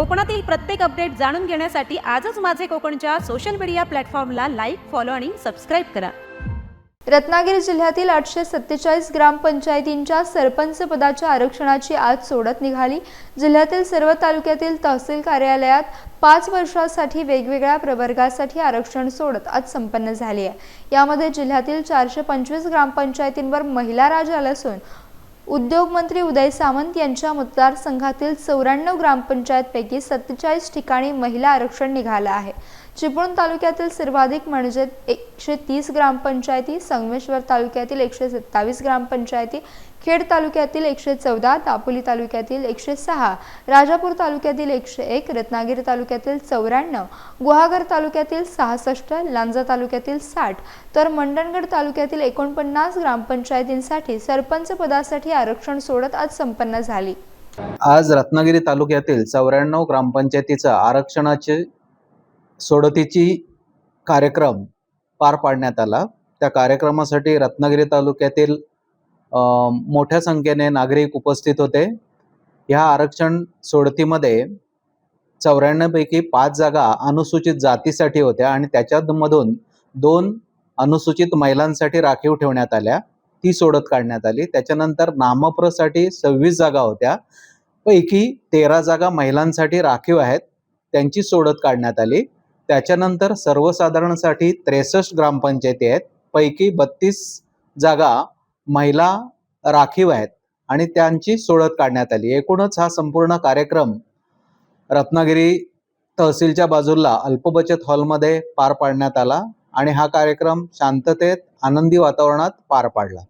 कोकणातील प्रत्येक अपडेट जाणून घेण्यासाठी आजच माझे कोकणच्या सोशल मीडिया प्लॅटफॉर्मला लाईक फॉलो आणि सबस्क्राईब करा. रत्नागिरी जिल्ह्यातील आठशे सत्तेचाळीस ग्रामपंचायतींच्या सरपंच पदाच्या आरक्षणाची आज सोडत निघाली. जिल्ह्यातील सर्व तालुक्यातील तहसील कार्यालयात पाच वर्षासाठी वेगवेगळ्या प्रवर्गासाठी आरक्षण सोडत आज संपन्न झाली आहे. यामध्ये जिल्ह्यातील चारशे पंचवीस ग्रामपंचायतींवर महिला राज आला असून उद्योगमंत्री उदय सामंत यांच्या मतदारसंघातील चौऱ्याण्णव ग्रामपंचायतपैकी सत्तेचाळीस ठिकाणी महिला आरक्षण निघालं आहे. चिपळूण तालुक्यातील सर्वाधिक म्हणजे एकशे तीस ग्रामपंचायती संगमेश्वर तालुक्यातील एकशे सत्तावीस ग्रामपंचायती खेड तालुक्यातील एकशे चौदा दापोली तालुक्यातील एकशे सहा राजापूर तालुक्यातील एकशे एक रत्नागिरी तालुक्यातील चौऱ्याण्णव गुहागर तालुक्यातील सहासष्ट लांजा तालुक्यातील साठ तर मंडणगड तालुक्यातील एकोणपन्नास ग्रामपंचायतींसाठी सरपंच पदासाठी आरक्षण सोडत आज संपन्न झाली. आज रत्नागिरी तालुक्यातील चौऱ्याण्णव ग्रामपंचायतीचा आरक्षणाचे सोडतीची कार्यक्रम पार पाडण्यात आला. त्या कार्यक्रमासाठी रत्नागिरी तालुक्यातील मोठ्या संख्येने नागरिक उपस्थित होते. ह्या आरक्षण सोडतीमध्ये चौऱ्याण्णवपैकी पाच जागा अनुसूचित जातीसाठी होत्या आणि त्याच्यामधून दोन अनुसूचित महिलांसाठी राखीव ठेवण्यात आल्या. ती सोडत काढण्यात आली. त्याच्यानंतर नामप्रसाठी सव्वीस जागा होत्या. पैकी तेरा जागा महिलांसाठी राखीव आहेत. त्यांची सोडत काढण्यात आली. त्याच्यानंतर सर्वसाधारणसाठी त्रेसष्ट ग्रामपंचायती आहेत. पैकी बत्तीस जागा महिला राखीव आहेत आणि त्यांची सोडत काढण्यात आली. एकूणच हा संपूर्ण कार्यक्रम रत्नागिरी तहसीलच्या बाजूला अल्पबचत हॉलमध्ये पार पाडण्यात आला आणि हा कार्यक्रम शांततेत आनंदी वातावरणात पार पाडला.